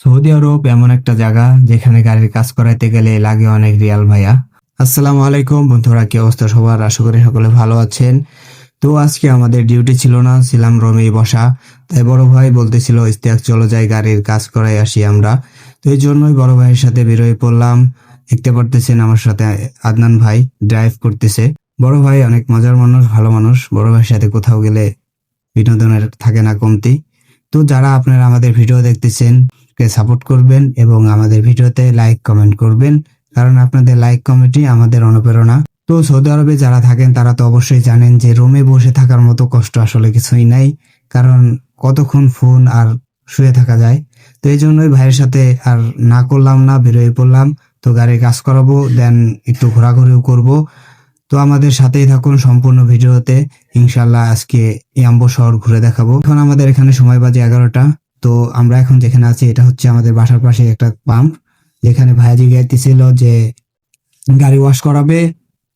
Saudi আরব এমন একটা জায়গা যেখানে গাড়ির কাজ করাইতে গেলে লাগে অনেক রিয়াল ভাইয়া। আসসালামু আলাইকুম বন্ধুরা, কি অবস্থা সবার? আশা করি সকলে ভালো আছেন। তো আজকে আমাদের ডিউটি ছিল না, ছিলাম রোমে বসা। তাই বড় ভাই বলতেছিল ইস্তিয়াক চলো যাই গাড়ির কাজ করাই আসি আমরা। তো এই জন্যই বড় ভাইয়ের সাথে বেরোয় পড়লাম। দেখতে পারতেছেন আমার সাথে আদনান ভাই ড্রাইভ করতেছে। বড় ভাই অনেক মজার মানুষ, ভালো মানুষ। বড় ভাইয়ের সাথে কোথাও গেলে বিনোদনের থাকে না কমতি। তো যারা আপনারা আমাদের ভিডিও দেখতেছেন কে সাপোর্ট করবেন এবং আমাদের ভিডিওতে লাইক কমেন্ট করবেন, কারণ আপনাদের লাইক কমেন্টই আমাদের অনুপ্রেরণা। তো সৌদি আরবে যারা থাকেন, তারা তো অবশ্যই জানেন যে রোমে বসে থাকার মতো কষ্ট আসলে কিছুই নাই, কারণ কতক্ষণ ফোন আর শুয়ে থাকা যায়। তো এই জন্যই ভাইয়ের সাথে আর না করলাম না, বেরোয় পড়লাম। তো গাড়ির কাজ করাবো দেন একটু ঘোরাঘুরিও করব। তো আমাদের সাথেই থাকুন সম্পূর্ণ ভিডিওতে ইনশাল্লাহ আজকে ইয়াম্বো শহর ঘুরে দেখাবো। এখন আমাদের এখানে সময় বাজে এগারোটা। তো আমরা এখন যেখানে আছি, এটা হচ্ছে আমাদের বাসার পাশে একটা পাম্প। যেখানে ভাইয়াজি গাইতেছিল যে গাড়ি ওয়াশ করাবে।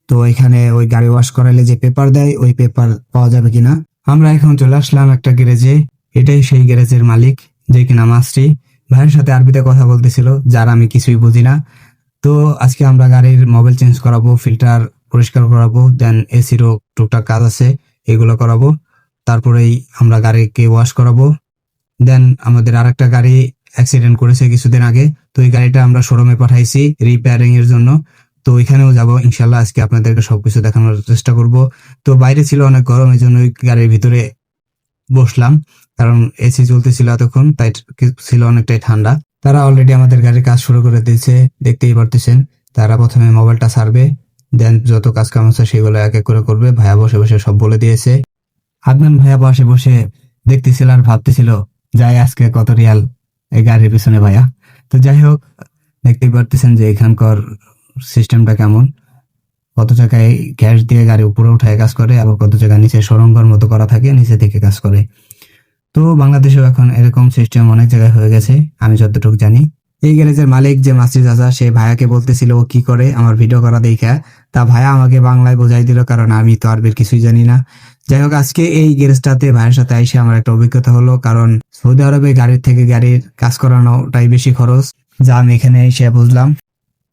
তো এখানে ওই গাড়ি ওয়াশ করালে যে পেপার দেয়, ওই পেপার পাওয়া যাবে কিনা? আমরা এখন চলে আসলাম একটা গ্যারেজে এটাই সেই গ্যারেজের মালিক, যে কিনা মাস্ট্রি ভাইয়ের সাথে আরবিতে কথা বলতেছিল, যার আমি কিছুই বুঝি না। তো আজকে আমরা গাড়ির মোবাইল চেঞ্জ করাবো ফিল্টার পরিষ্কার করাবো দেন এসিরও টুকটাক কাজ আছে, এগুলো করাবো। তারপরেই আমরা গাড়িকে ওয়াশ করাবো। দেন আমাদের আরেকটা গাড়ি অ্যাক্সিডেন্ট করেছে কিছুদিন আগে। তো এই গাড়িটা আমরা শোরুমে পাঠাইছি রিপেয়ারিং এর জন্য। তো ওইখানেও যাব ইনশাল্লাহ আজকে আপনাদেরকে সবকিছু দেখানোর চেষ্টা করব। তো বাইরে ছিল অনেক গরম, এই জন্য গাড়ির ভিতরে বসলাম। কারণ এসি চলতেছিল এতক্ষণ, তাই ছিল অনেকটাই ঠান্ডা। তারা অলরেডি আমাদের গাড়ির কাজ শুরু করে দিয়েছে, দেখতেই পারতেছেন। তারা প্রথমে মোবাইলটা সারবে দেন যত কাজ কাম আছে সেগুলো এক এক করে করবে। ভাইয়া বসে বসে সব বলে দিয়েছে। আদনান ভাইয়া বসে বসে দেখতেছিল আর ভাবতেছিল যাই আজকে কত রিয়াল এই গাড়ির পিছনে ভাইয়া। তো যাই হোক, দেখতেই পারতেছেন যে এখানকার সিস্টেমটা কেমন। কত জায়গায় গ্যাস দিয়ে গাড়ি উপরে উঠায় কাজ করে, আবার কত জায়গায় নিচে সরঙ্গর মতো করা থাকে, নিচে থেকে কাজ করে। তো বাংলাদেশেও এখন এরকম সিস্টেম অনেক জায়গায় হয়ে গেছে, আমি যতটুকু জানি। এই গ্যারেজের মালিক যে মাসির চাচা সে ভাইয়াকে বলতেছিল, ও কি করে আমার ভিডিও করা দেখা? তা ভাইয়া আমাকে বাংলায় বোঝাই দিল, কারণ আমি তো আরবির কিছুই জানি না। যাই হোক, আজকে এই গ্যারেজটাতে ভাইয়ের সাথে আইসে আমার একটা অভিজ্ঞতা হলো, কারণ সৌদি আরবে গাড়ির থেকে গাড়ির কাজ করানোটাই বেশি খরচ, যা আমি এখানে এসে বুঝলাম।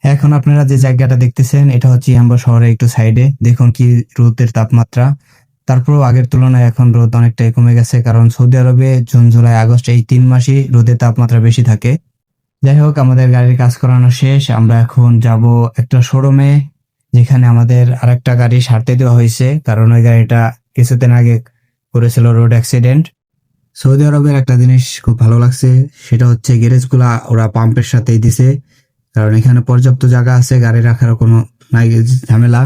এখন আপনারা যে জায়গাটা দেখতেছেন, এটা হচ্ছে ইয়াম্বা শহরের একটু সাইডে। দেখুন কি রোদের তাপমাত্রা। তারপরও আগের তুলনায় এখন রোদ অনেকটাই কমে গেছে, কারণ সৌদি আরবে জুন, জুলাই, আগস্ট এই তিন মাসই রোদের তাপমাত্রা বেশি থাকে। যাই হোক আমাদের গাড়ির কাজ করানো শেষ। আমরা এখন যাব একটা শোরুমে, যেখানে আমাদের আরেকটা গাড়ি সারতে দেওয়া হয়েছে, কারণ ওই গাড়িটা কিছুদিন আগে করেছিল রোড অ্যাক্সিডেন্ট। সৌদি আরবের একটা জিনিস খুব ভালো লাগছে, সেটা হচ্ছে গ্যারেজগুলা ওরা পাম্পের সাথেই দিছে, কারণ এখানে পর্যাপ্ত জায়গা আছে, গাড়ি রাখার কোনো নাই ঝামেলা।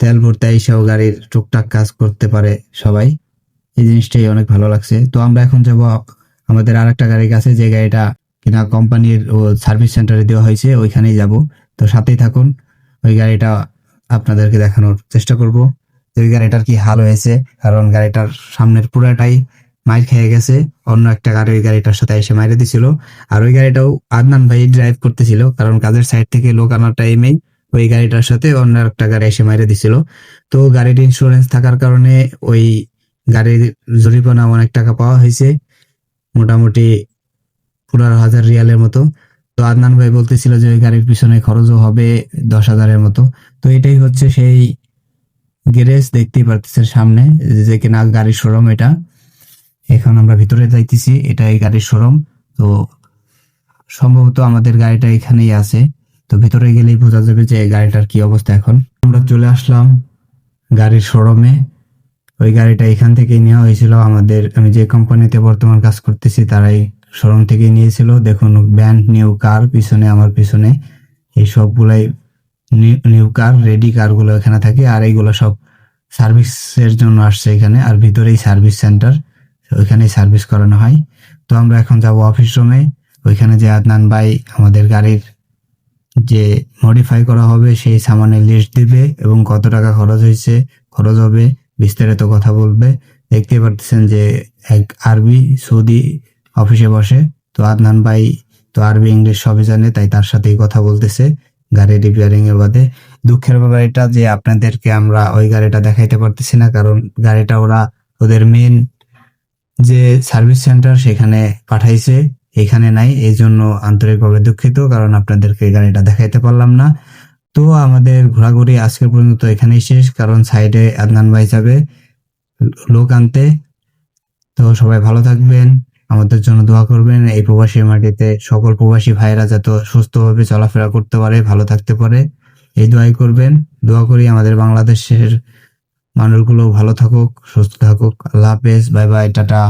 তেল ভরতে এসেও গাড়ির টুকটাক কাজ করতে পারে সবাই। এই জিনিসটাই অনেক ভালো লাগছে। তো আমরা এখন যাব আমাদের আর একটা গাড়ির কাছে, যে গাড়িটা কিনা কোম্পানির সার্ভিস সেন্টারে দেওয়া হয়েছে, ওইখানেই যাব। তো সাথেই থাকুন, ওই গাড়িটা আপনাদেরকে দেখানোর চেষ্টা করব। যে ওই গাড়িটার কি হাল হয়েছে, কারণ গাড়িটার সামনের পুরাটাই মাইর খেয়ে গেছে। অন্য একটা গাড়ি ওই গাড়িটার সাথে এসে মাইরে দিছিল। আর ওই গাড়িটাও আদনান ভাই ড্রাইভ করতেছিল, কারণ কাজের সাইড থেকে লোক আনার টাইমেই ওই গাড়িটার সাথে অন্য একটা গাড়ি এসে মাইরে দিছিল। তো গাড়ির ইন্স্যুরেন্স থাকার কারণে ওই গাড়ির জরিমানা অনেক টাকা পাওয়া হয়েছে। মোটামুটি পনেরো হাজার রিয়ালের মতো। তো আদনান ভাই বলতেছিল যে ওই গাড়ির পিছনে খরচও হবে দশ হাজারের মতো। তো এটাই হচ্ছে সেই গ্যারেজ দেখতেই পারতেছেন সামনে, যে কিনা গাড়ির শোরুম এটা। এখন আমরা ভিতরে যাইতেছি এটা এই গাড়ির শোরুম তো সম্ভবত আমাদের গাড়িটা এখানেই আছে। তো ভিতরে গেলেই বোঝা যাবে যে গাড়িটার কি অবস্থা এখন। আমরা চলে আসলাম গাড়ির শোরুমে ওই গাড়িটা এখান থেকে নেওয়া হয়েছিল আমাদের, আমি যে কোম্পানিতে বর্তমান কাজ করতেছি তারাই শোরুম থেকে নিয়েছিল। দেখুন, ব্যান্ড, নিউ কার পিছনে, আমার পিছনে। এই সবগুলাই নিউ কার, রেডি কারগুলো এখানে থাকে। আর এইগুলো সব সার্ভিসের জন্য আসছে এখানে। আর ভিতরেই সার্ভিস সেন্টার ওইখানেই সার্ভিস করানো হয়। তো আমরা এখন যাব অফিস রুমে। ওইখানে যে আদনান ভাই আমাদের গাড়ির যে মডিফাই করা হবে, সেই সামানের লিস্ট দিবে এবং কত টাকা খরচ হয়েছে, খরচ হবে, বিস্তারিত কথা বলবে। দেখতে পারতেছেন যে এক আরবি, সৌদি অফিসে বসে। তো আদনান ভাই তো আরবি, ইংলিশ সবই জানে, তাই তার সাথেই কথা বলতেছে। গাড়ি রিপেয়ারিং এর বাদে। দুঃখের ব্যাপার এটা যে আপনাদেরকে আমরা ওই গাড়িটা দেখাইতে পারতেছি না, কারণ গাড়িটা ওরা ওদের মেন যে সার্ভিস সেন্টার সেখানে পাঠাইছে, এখানে নাই। এই জন্য আন্তরিকভাবে দুঃখিত, কারণ আপনাদেরকে গাড়িটা দেখাইতে পারলাম না। তো আমাদের ঘোরাঘুরি আজকে পর্যন্ত এখানেই শেষ, কারণ সাইডে আদনান ভাই যাবে লোক আনতে। তো সবাই ভালো থাকবেন। আমাদের জন্য দোয়া করবেন। এই প্রবাসী মাটিতে সকল প্রবাসী ভাইরা যাতে সুস্থভাবে চলাফেরা করতে পারে, ভালো থাকতে পারে, এই দোয়াই করবেন। দোয়া করি আমাদের বাংলাদেশের মানুষগুলো ভালো থাকুক, সুস্থ থাকুক। আল্লাহ হাফেজ। Bye bye, tata.